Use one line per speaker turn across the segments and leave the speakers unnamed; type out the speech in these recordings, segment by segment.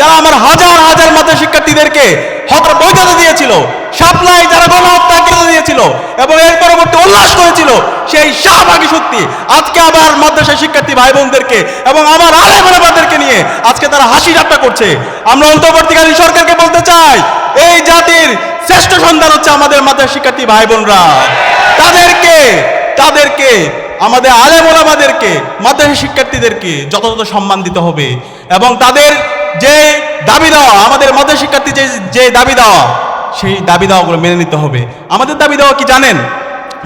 যারা আমার হাজার হাজার মাদ্রাসা শিক্ষার্থীদেরকে হত্যা বৈধতা দিয়েছিল, সাপ্লাই যারা গণহত্যা করে দিয়েছিল এবং এর পরবর্তী উল্লাস করেছিল, সেই শাহবাগী শক্তি আজকে আবার মাদ্রাসা শিক্ষার্থী ভাই বোনদেরকে এবং আমার আলেমাদেরকে নিয়ে আজকে তারা হাসি যাত্রা করছে। আমরা অন্তর্বর্তীকালীন সরকারকে বলতে চাই, এই জাতির শ্রেষ্ঠ সন্তান হচ্ছে আমাদের মাদ্রাসা শিক্ষার্থী ভাই বোনরা তাদেরকে তাদেরকে, আমাদের আলেম ওলামাদেরকে মাদ্রাসা শিক্ষার্থীদেরকে যথাযথ সম্মান দিতে হবে এবং তাদের যে দাবি দেওয়া, আমাদের মাদ্রাসা শিক্ষার্থী যে যে দাবি দেওয়া, সেই দাবি দেওয়াগুলো মেনে নিতে হবে। আমাদের দাবি দেওয়া কি জানেন?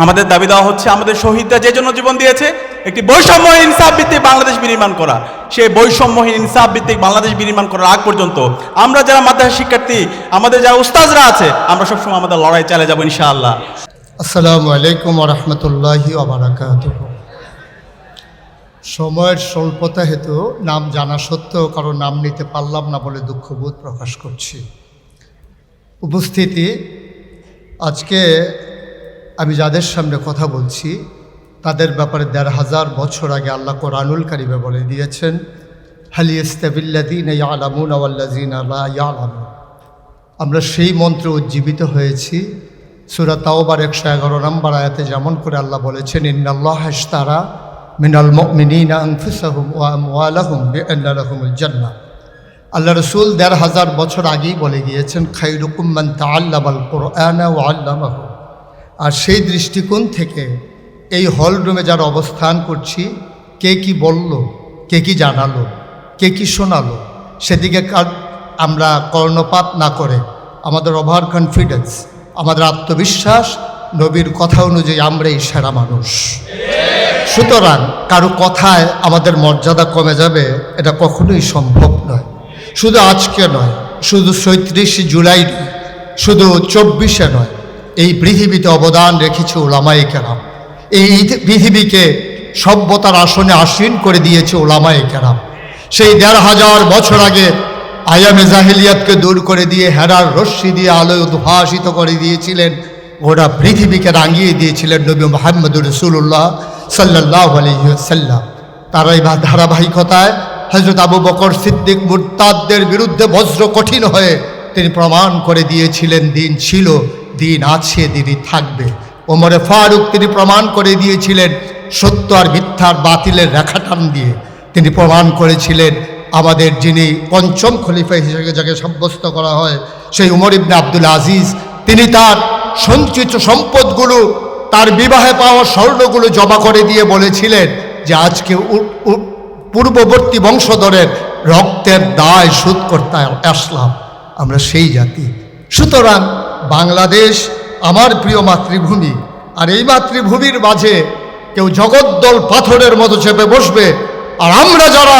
আমাদের দাবি দেওয়া হচ্ছে আমাদের শহীদরা যে জন্য জীবন দিয়েছে, একটি বৈষম্যহীন ইনসাফ ভিত্তিক বাংলাদেশ বিনির্মাণ করা। সেই বৈষম্যহীন ইনসাফ ভিত্তিক বাংলাদেশ বিনির্মাণ করার আগ পর্যন্ত আমরা যারা মাদ্রাসা শিক্ষার্থী, আমাদের যারা উস্তাজরা আছে, আমরা সবসময় আমাদের লড়াই চালিয়ে যাব ইনশাআল্লাহ।
আসসালামু আলাইকুম রহমতুল্লাহি সময়ের স্বল্পতা হেতু নাম জানা সত্ত্বেও কারও নাম নিতে পারলাম না বলে দুঃখবোধ প্রকাশ করছি। উপস্থিতি, আজকে আমি যাদের সামনে কথা বলছি, তাদের ব্যাপারে দেড় হাজার বছর আগে আল্লাহ কোরআনুল কারিমে বলে দিয়েছেন, হালি ইস্তাবিল্লাদিন ইয়ালামুন আওয়াল্লাজিন আল্লাহ ইয়ালামুন। আমরা সেই মন্ত্রে উজ্জীবিত হয়েছি। সুরা তাওবার একশো এগারো নম্বর আয়াতে যেমন করে আল্লাহ বলেছেন, ইন্নাল্লাহ হাস্তারা মিনাল মিনিনা আনফুসাহুম ওয়া আমওয়ালাহুম বিআন্না লাহুমুল জান্নাহ। আল্লাহ রসুল দেড় হাজার বছর আগেই বলে গিয়েছেন খাইরুকুম মান তাআল্লামাল কুরআনা ওয়া আল্লামাহু। আর সেই দৃষ্টিকোণ থেকে এই হল রুমে যারা অবস্থান করছি, কে কি বলল, কে কি জানালো, কে কি শোনালো, সেদিকে আমরা কর্ণপাত না করে, আমাদের ওভার কনফিডেন্স আমাদের আত্মবিশ্বাস, নবীর কথা অনুযায়ী আমরাই সেরা মানুষ। সুতরাং কারও কথায় আমাদের মর্যাদা কমে যাবে, এটা কখনোই সম্ভব নয়। শুধু আজকে নয়, শুধু সৈত্রিশে জুলাই শুধু চব্বিশে নয়, এই পৃথিবীতে অবদান রেখেছে ওলামাই কেরাম। এই পৃথিবীকে সভ্যতার আসনে আসীন করে দিয়েছে ওলামাই কেরাম। সেই দেড় হাজার বছর আগে আয়ামে জাহিলিয়াতকে দূর করে দিয়ে হেরার রশ্মি দিয়ে আলোয় উদ্ভাসিত করে দিয়েছিলেন। ওরা পৃথিবীকে রাঙিয়ে দিয়েছিলেন নবী মোহাম্মদুর রসুল্লাহ সাল্লাহ আলহিসাল্লাম তারাই বা ধারাবাহিকতায় হজরত আবু বকর সিদ্দিক মুরতাদদের বিরুদ্ধে বজ্র কঠিন হয়ে তিনি প্রমাণ করে দিয়েছিলেন, দিন ছিল, দিন আছে, দিনই থাকবে। ওমরে ফারুক তিনি প্রমাণ করে দিয়েছিলেন সত্য আর মিথ্যার বাতিলের রেখা টান দিয়ে। তিনি প্রমাণ করেছিলেন আমাদের যিনি পঞ্চম খলিফা হিসেবে যাকে সাব্যস্ত করা হয়, সেই উমর ইবনে আব্দুল আজিজ। তিনি তার সঞ্চিত সম্পদগুলো তার বিবাহে পাওয়া স্বর্ণগুলো জমা করে দিয়ে বলেছিলেন যে আজকে পূর্ববর্তী বংশধরের রক্তের দায় শোধ করতে আসলাম। আমরা সেই জাতি। সুতরাং বাংলাদেশ আমার প্রিয় মাতৃভূমি। আর এই মাতৃভূমির মাঝে কেউ জগদ্দল পাথরের মতো চেপে বসবে। আর আমরা যারা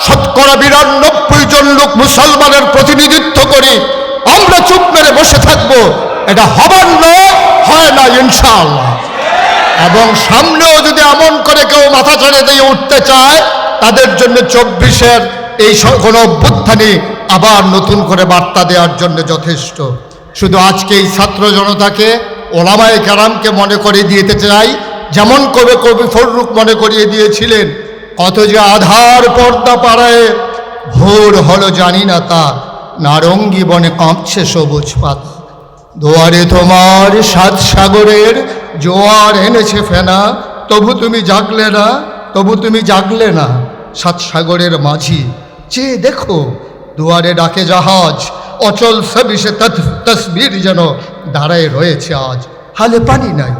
শতকরা বিরানব্বই জন লোক মুসলমানের প্রতিনিধিত্ব করি, আমরা চুপ মেরে বসে থাকব। এটা হবার নয়, হয় না, ইনশাআল্লাহ। এবং সামনেও যদি এমন করে কেউ মাথা ছেড়ে দিয়ে উঠতে চায়, তাদের জন্য চব্বিশের এই কোনো অভ্যুত্থানই আবার নতুন করে বার্তা দেওয়ার জন্য যথেষ্ট। শুধু আজকে এই ছাত্র জনতাকে, ওলামায়ে কারামকে মনে করিয়ে দিতে চাই। যেমন কবে কবি ফররুখ মনে করিয়ে দিয়েছিলেন, কত যে আধার পর্দা পাড়ায়, ভোর হলো জানি না তা নারঙ্গি বনে কাঁপছে সবুজ পাতা। দুয়ারে তোমার সাত সাগরের জোয়ার এনেছে ফেনা, তবু তুমি জাগলে না, তবু তুমি জাগলে না, সাত সাগরের মাঝি। চেয়ে দেখো, দুয়ারে ডাকে জাহাজ, অচল সবিষে তসবির যেন দাঁড়ায় রয়েছে আজ। হালে পানি নাই।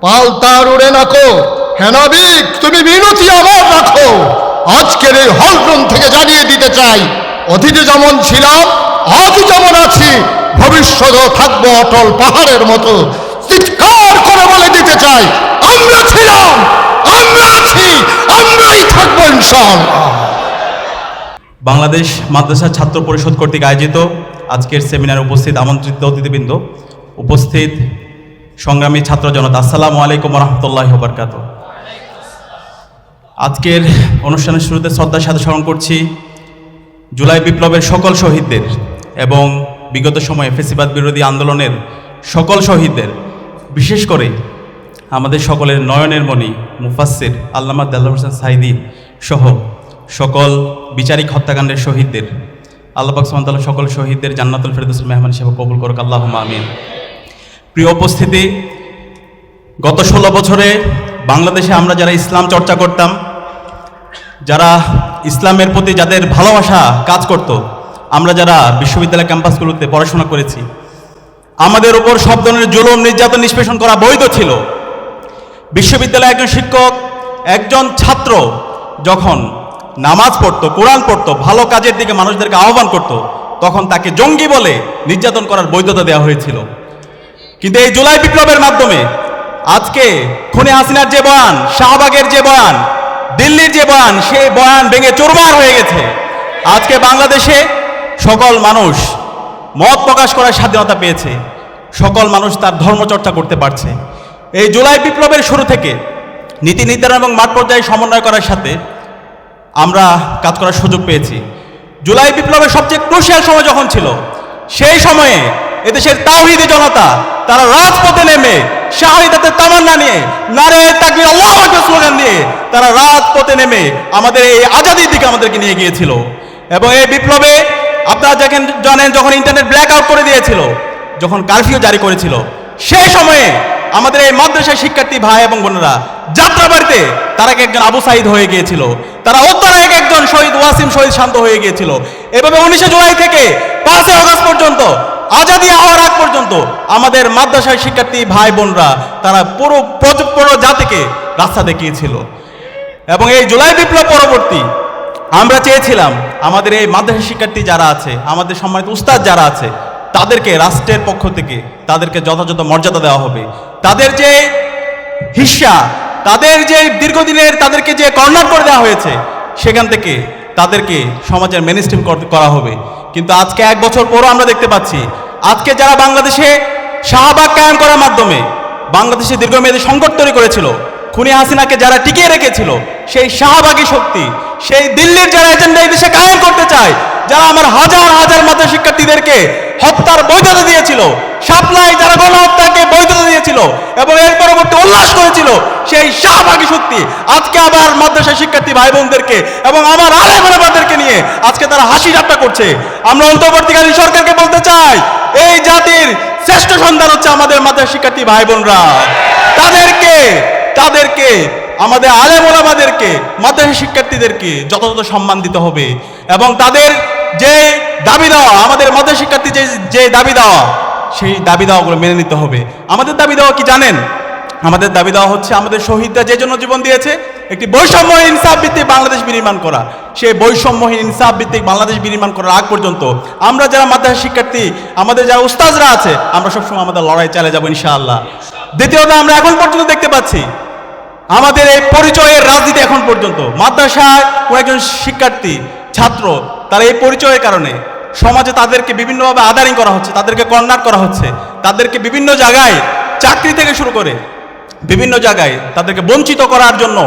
পাল তার উড়ে নাকো। হেনাবিক, তুমি মিনতি আমার রাখো। আজকের এই হলরুম থেকে জানিয়ে দিতে চাই। অতীতে যেমন ছিলাম আজ যেমন আছি, ভবিষ্যতেও থাকব অটল পাহাড়ের মতো। চিৎকার করে বলে দিতে চাই, আমরা ছিলাম, আমরা আছি, আমরাই থাকব ইনশাআল্লাহ।
বাংলাদেশ মাদ্রাসা ছাত্র পরিষদ কর্তৃক আয়োজিত আজকের সেমিনারে উপস্থিত আমন্ত্রিত অতিথিবৃন্দ, উপস্থিত সংগ্রামী ছাত্র জনতা, আসসালামু আলাইকুম রহমতুল্লাহ বরকাত আজকের অনুষ্ঠানের শুরুতে শ্রদ্ধার সাথে স্মরণ করছি, জুলাই বিপ্লবের সকল শহীদদের। এবং বিগত সময়ে ফেসিবাদ বিরোধী আন্দোলনের সকল শহীদদের, বিশেষ করে আমাদের সকলের নয়নের মণি মুফাসির আল্লামা দাল্লা হোসেন সাইদি সহ সকল বিচারিক হত্যাকাণ্ডের শহীদদের, আল্লাহ তাআলা সকল শহীদদের জান্নাতুল ফেরদৌসের মেহমান হিসেবে কবুল করুক, আল্লাহুম্মা আমিন। প্রিয় উপস্থিতি, গত ষোলো বছরে বাংলাদেশে আমরা যারা ইসলাম চর্চা করতাম, যারা ইসলামের প্রতি যাদের ভালোবাসা কাজ করত আমরা যারা বিশ্ববিদ্যালয় ক্যাম্পাসগুলোতে পড়াশোনা করেছি, আমাদের উপর সব ধরনের জুলুম, নির্যাতন, নিষ্পেষণ করা বৈধ ছিল। বিশ্ববিদ্যালয়ে একজন শিক্ষক, একজন ছাত্র যখন নামাজ পড়তো, কোরআন পড়তো, ভালো কাজের দিকে মানুষদেরকে আহ্বান করত, তখন তাকে জঙ্গি বলে নির্যাতন করার বৈধতা দেওয়া হয়েছিল। কিন্তু এই জুলাই বিপ্লবের মাধ্যমে আজকে খুনে হাসিনার যে বয়ান, শাহবাগের যে বয়ান, দিল্লির যে বয়ান, সেই বয়ান ভেঙে চোরমার হয়ে গেছে। আজকে বাংলাদেশে সকল মানুষ মত প্রকাশ করার স্বাধীনতা পেয়েছে। সকল মানুষ তার ধর্মচর্চা করতে পারছে। এই জুলাই বিপ্লবের শুরু থেকে নীতি নির্ধারণ এবং মাঠ পর্যায়ে সমন্বয় করার সাথে আমরা কাজ করার সুযোগ পেয়েছি। জুলাই বিপ্লবের সবচেয়ে ক্রুশিয়াল সময় যখন ছিল, সেই সময়ে এদেশের তাওহিদি জনতা তারা রাজপথে নেমে শাহিদাতের তামান্না নিয়ে, নারে তাকে আল্লাহু আকবার স্লোগান দিয়ে তারা রাজপথে নেমে আমাদের এই আজাদির দিকে আমাদেরকে নিয়ে গিয়েছিল। এবং এই বিপ্লবে আপনারা দেখেন, জানেন যখন ইন্টারনেট ব্ল্যাক আউট করে দিয়েছিল, যখন কারফিউ জারি করেছিল, সেই সময়ে আমাদের এই মাদ্রাসার শিক্ষার্থী ভাই এবং বোনেরা, যাত্রাবাড়িতে তারা এক একজন আবু সাইদ হয়ে গিয়েছিল। তারা এক একজন শহীদ, ওয়াসিম শহীদ শান্ত হয়ে গিয়েছিল। এভাবে উনিশে জুলাই থেকে পাঁচই আগস্ট পর্যন্ত, আজাদি হওয়ার আগ পর্যন্ত আমাদের মাদ্রাসার শিক্ষার্থী ভাই বোনরা, তারা পুরো পুরো জাতিকে রাস্তা দেখিয়েছিল। এবং এই জুলাই বিপ্লব পরবর্তী আমরা চেয়েছিলাম আমাদের এই মাদ্রাসা শিক্ষার্থী যারা আছে, আমাদের সম্মানিত উস্তাদ যারা আছে, তাদেরকে রাষ্ট্রের পক্ষ থেকে তাদেরকে যথাযথ মর্যাদা দেওয়া হবে। তাদের যে হিস্সা তাদের যে দীর্ঘদিনের তাদেরকে যে কর্নার করে দেওয়া হয়েছে, সেখান থেকে তাদেরকে সমাজের মেনস্ট্রিম করা হবে। কিন্তু আজকে এক বছর পরও আমরা দেখতে পাচ্ছি, আজকে যারা বাংলাদেশে শাহবাগ কায়েম করার মাধ্যমে বাংলাদেশে দীর্ঘমেয়াদী সংকট তৈরি করেছিল, খুনি হাসিনাকে যারা টিকিয়ে রেখেছিল, সেই শাহবাগী শক্তি সেই দিল্লির যারা এজেন্ডা এই দেশে কায়েম করতে চায়, যারা আমার হাজার হাজার মাত্র শিক্ষার্থীদেরকে হত্যার বৈধতা দিয়েছিল, সাপ্লাই যারা গণহত্যাকে বৈধতা দিয়েছিল এবং এর পরবর্তী উল্লাস করেছিল, সেই শাহবাগী শক্তি আজকে আবার মাদ্রাসা শিক্ষার্থী ভাই বোনদেরকে এবং আমার আলেমাদেরকে নিয়ে আজকে তারা হাসি যাত্রা করছে। আমরা অন্তর্বর্তীকালীন সরকারকে বলতে চাই, এই জাতির শ্রেষ্ঠ সন্তান হচ্ছে আমাদের মাদ্রাসা শিক্ষার্থী ভাই বোনরা তাদেরকে তাদেরকে আমাদের আলেম ওলামাদেরকে, মাদ্রাসা শিক্ষার্থীদেরকে যথাযথ সম্মান দিতে হবে এবং তাদের যে দাবি দেওয়া, আমাদের মাদ্রাসা শিক্ষার্থী যে যে দাবি দেওয়া, সেই দাবি দেওয়াগুলো মেনে নিতে হবে। আমাদের দাবি দেওয়া কি জানেন? আমাদের দাবি দেওয়া হচ্ছে আমাদের শহীদরা যে জন্য জীবন দিয়েছে, একটি বৈষম্যহীন ইনসাফ ভিত্তিক বাংলাদেশ বিনির্মাণ করা। সেই বৈষম্যহীন ইনসাফ ভিত্তিক বাংলাদেশ বিনির্মাণ করার আগ পর্যন্ত আমরা যারা মাদ্রাসা শিক্ষার্থী, আমাদের যারা উস্তাজরা আছে, আমরা সবসময় আমাদের লড়াই চালিয়ে যাব ইনশাআল্লাহ। দ্বিতীয়ত আমরা এখন পর্যন্ত দেখতে পাচ্ছি আমাদের এই পরিচয়ের রাজনীতি এখন পর্যন্ত। মাদ্রাসায় কয়েকজন শিক্ষার্থী, ছাত্র, তারা এই পরিচয়ের কারণে সমাজে তাদেরকে বিভিন্নভাবে আদারিং করা হচ্ছে, তাদেরকে কর্নার করা হচ্ছে, তাদেরকে বিভিন্ন জায়গায় চাকরি থেকে শুরু করে বিভিন্ন জায়গায় তাদেরকে বঞ্চিত করার জন্য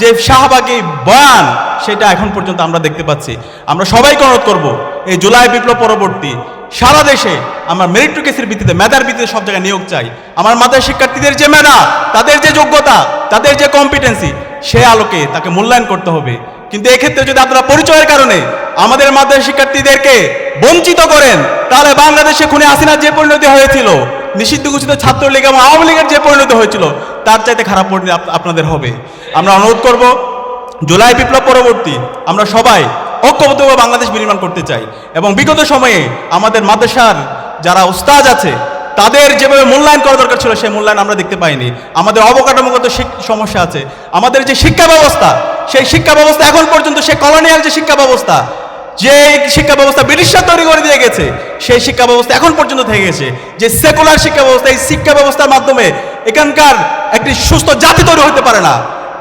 যে শাহবাগী বয়ান, সেটা এখন পর্যন্ত আমরা দেখতে পাচ্ছি। আমরা সবাইকে অনুরোধ করব, এই জুলাই বিপ্লব পরবর্তী সারা দেশে আমরা মেরিটোকেসের ভিত্তিতে, মেধার ভিত্তিতে সব জায়গায় নিয়োগ চাই। আমার মাথায় শিক্ষার্থীদের যে মেধা, তাদের যে যোগ্যতা, তাদের যে কম্পিটেন্সি সে আলোকে তাকে মূল্যায়ন করতে হবে। কিন্তু এক্ষেত্রে যদি আপনারা পরিচয়ের কারণে আমাদের মাধ্যমিক শিক্ষার্থীদেরকে বঞ্চিত করেন, তাহলে বাংলাদেশে খুনে হাসিনার যে পরিণতি হয়েছিল, নিষিদ্ধ ঘোষিত ছাত্রলীগ এবং আওয়ামী লীগের যে পরিণতি হয়েছিল, তার চাইতে খারাপ পরিণতি আপনাদের হবে। আমরা অনুরোধ করব, জুলাই বিপ্লব পরবর্তী আমরা সবাই ঐক্যবদ্ধভাবে বাংলাদেশ বিনির্মাণ করতে চাই। এবং বিগত সময়ে আমাদের মাদ্রাসার যারা উস্তাজ আছে, তাদের যেভাবে মূল্যায়ন করা দরকার ছিল, সেই মূল্যায়ন আমরা দেখতে পাইনি। আমাদের অবকাঠামোগত সমস্যা আছে। আমাদের যে শিক্ষা ব্যবস্থা, সেই শিক্ষা ব্যবস্থা এখন পর্যন্ত সে কলোনিয়াল যে শিক্ষা ব্যবস্থা, যে শিক্ষা ব্যবস্থা ব্রিটিশরা তৈরি করে দিয়ে গেছে, সেই শিক্ষা ব্যবস্থা এখন পর্যন্ত থেকে গেছে। যে সেকুলার শিক্ষা ব্যবস্থা, এই শিক্ষা ব্যবস্থার মাধ্যমে এখানকার একটি সুস্থ জাতি তৈরি হতে পারে না।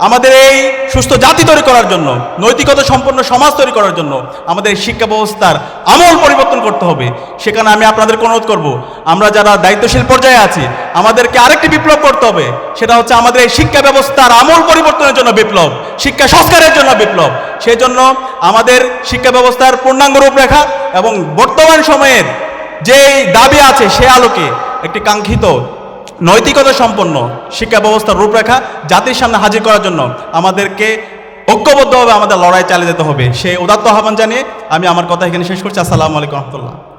আমাদের এই সুস্থ জাতি তৈরি করার জন্য, নৈতিকতা সম্পন্ন সমাজ তৈরি করার জন্য আমাদের শিক্ষা ব্যবস্থার আমল পরিবর্তন করতে হবে। সেখানে আমি আপনাদেরকে অনুরোধ করব, আমরা যারা দায়িত্বশীল পর্যায়ে আছি, আমাদেরকে আরেকটি বিপ্লব করতে হবে। সেটা হচ্ছে আমাদের এই শিক্ষা ব্যবস্থার আমল পরিবর্তনের জন্য বিপ্লব, শিক্ষা সংস্কারের জন্য বিপ্লব। সেই জন্য আমাদের শিক্ষা ব্যবস্থার পূর্ণাঙ্গ রূপরেখা এবং বর্তমান সময়ের যে দাবি আছে সে আলোকে একটি কাঙ্ক্ষিত নৈতিকতা সম্পন্ন, শিক্ষা ব্যবস্থার রূপরেখা জাতির সামনে হাজির করার জন্য আমাদেরকে ঐক্যবদ্ধভাবে আমাদের লড়াই চালিয়ে যেতে হবে। সেই উদাত্ত আহ্বান জানিয়ে আমি আমার কথা এখানে শেষ করছি। আসসালামু আলাইকুম রহমতুল্লাহ।